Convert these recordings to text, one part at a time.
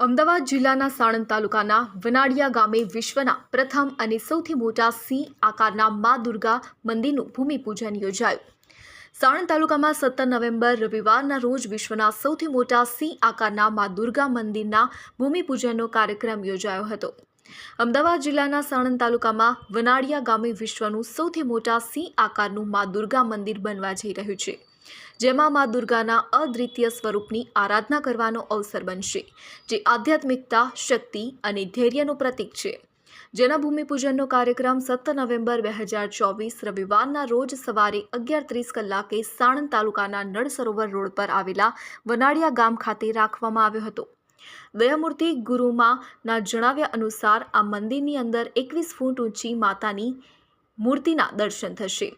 અમદાવાદ જિલ્લાના સાણંદ તાલુકાના વનાડિયા ગામે વિશ્વના પ્રથમ અને સૌથી મોટા સિંહ આકારના મા દુર્ગા મંદિરનું ભૂમિપૂજન યોજાયું. સાણંદ તાલુકામાં સત્તર નવેમ્બર રવિવારના રોજ વિશ્વના સૌથી મોટા સિંહ આકારના મા દુર્ગા મંદિરના ભૂમિપૂજનનો કાર્યક્રમ યોજાયો હતો. અમદાવાદ જિલ્લાના સાણંદ તાલુકામાં વનાડિયા ગામે વિશ્વનું સૌથી મોટા સિંહ આકારનું મા દુર્ગા મંદિર બનવા જઈ રહ્યું છે. જેમાં મા દુર્ગાના અદ્વિતીય સ્વરૂપની આરાધના કરવાનો અવસર બનશે, જે આધ્યાત્મિકતા, શક્તિ અને ધૈર્યનું પ્રતીક છે. જેના ભૂમિપૂજનનો કાર્યક્રમ સત્તર નવેમ્બર બે હજાર ચોવીસ રવિવારના રોજ સવારે અગિયાર ત્રીસ કલાકે સાણંદ તાલુકાના નળ સરોવર રોડ પર આવેલા વનાડિયા ગામ ખાતે રાખવામાં આવ્યો હતો. દયામૂર્તિ ગુરુમાના જણાવ્યા અનુસાર આ મંદિરની અંદર એકવીસ ફૂટ ઊંચી માતાની મૂર્તિના દર્શન થશે.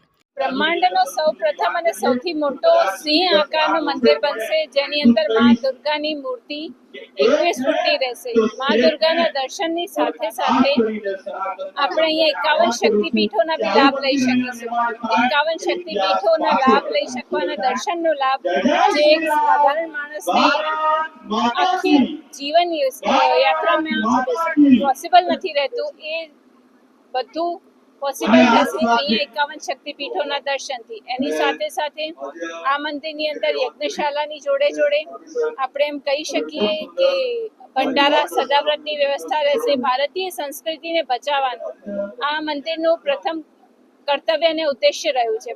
બ્રહ્માંડનો સૌ પ્રથમ અને સૌથી મોટો સિંહ આકારનું મંદિર બનશે. જેની અંદર મા દુર્ગાની મૂર્તિ એકવીસ ફૂટની રહેશે. મા દુર્ગાના દર્શનની સાથે સાથે આપણે અહીંયા એકાવન શક્તિપીઠોના બી લાભ લઈ શકીશું. એકાવન શક્તિપીઠોના લાભ લઈ શકવાના દર્શનનો લાભ જે એક સાધારણ માણસને આખી જીવન યાત્રામાં પોસિબલ નથી રહેતું. એ બધું પોસિબલ થશે અહીંયા એકાવન શક્તિપીઠોના દર્શનથી. એની સાથે સાથે આ મંદિરની અંદર યજ્ઞશાલાની જોડે જોડે આપણે એમ કહી શકીએ કે ભંડારા સદાવ્રતની વ્યવસ્થા રહેશે. ભારતીય સંસ્કૃતિને બચાવવાનું આ મંદિરનું પ્રથમ કર્તવ્ય અને ઉદ્દેશ્ય રહ્યું છે.